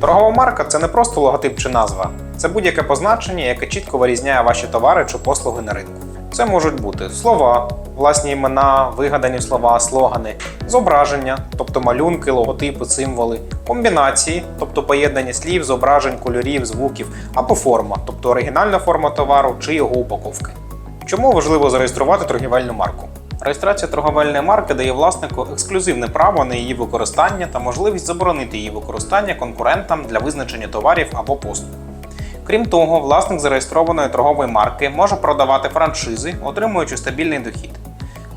Торгова марка це не просто логотип чи назва, це будь-яке позначення, яке чітко вирізняє ваші товари чи послуги на ринку. Це можуть бути слова, власні імена, вигадані слова, слогани, зображення, тобто малюнки, логотипи, символи, комбінації, тобто поєднання слів, зображень, кольорів, звуків, або форма, тобто оригінальна форма товару чи його упаковки. Чому важливо зареєструвати торгівельну марку? Реєстрація торговельної марки дає власнику ексклюзивне право на її використання та можливість заборонити її використання конкурентам для визначення товарів або послуг. Крім того, власник зареєстрованої торгової марки може продавати франшизи, отримуючи стабільний дохід.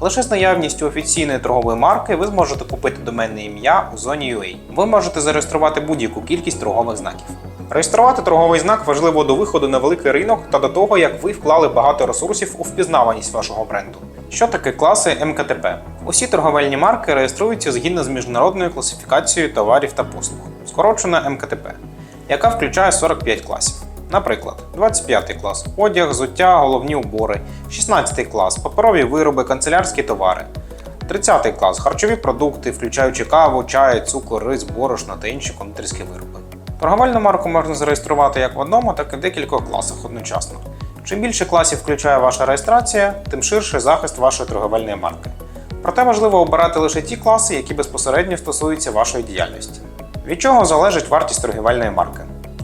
Лише з наявністю офіційної торгової марки ви зможете купити доменне ім'я у зоні UA. Ви можете зареєструвати будь-яку кількість торгових знаків. Реєструвати торговий знак важливо до виходу на великий ринок та до того, як ви вклали багато ресурсів у впізнаваність вашого бренду. Що таке класи МКТП? Усі торговельні марки реєструються згідно з міжнародною класифікацією товарів та послуг, скорочена МКТП, яка включає 45 класів. Наприклад, 25 клас одяг, взуття, головні убори, 16 клас паперові вироби, канцелярські товари, 30 клас харчові продукти, включаючи каву, чай, цукор, рис, борошно та інші кондитерські вироби. Торговельну марку можна зареєструвати як в одному, так і в декількох класах одночасно. Чим більше класів включає ваша реєстрація, тим ширший захист вашої торговельної марки. Проте важливо обирати лише ті класи, які безпосередньо стосуються вашої діяльності. Від чого залежить вартість торгівельної марки?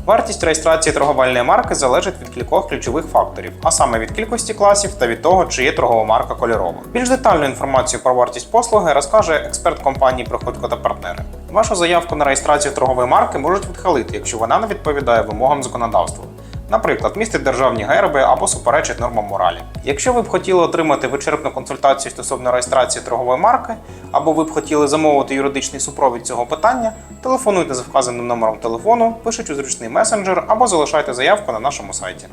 Вартість реєстрації торговельної марки залежить від кількох ключових факторів, а саме від кількості класів та від того, чи є торгова марка кольорова. Більш детальну інформацію про вартість послуги розкаже експерт компанії Приходько та партнери. Вашу заявку на реєстрацію торгової марки можуть відхилити, якщо вона не відповідає вимогам законодавства. Наприклад, містить державні герби або суперечить нормам моралі. Якщо ви б хотіли отримати вичерпну консультацію стосовно реєстрації торгової марки, або ви б хотіли замовити юридичний супровід цього питання, телефонуйте за вказаним номером телефону, пишіть у зручний месенджер або залишайте заявку на нашому сайті.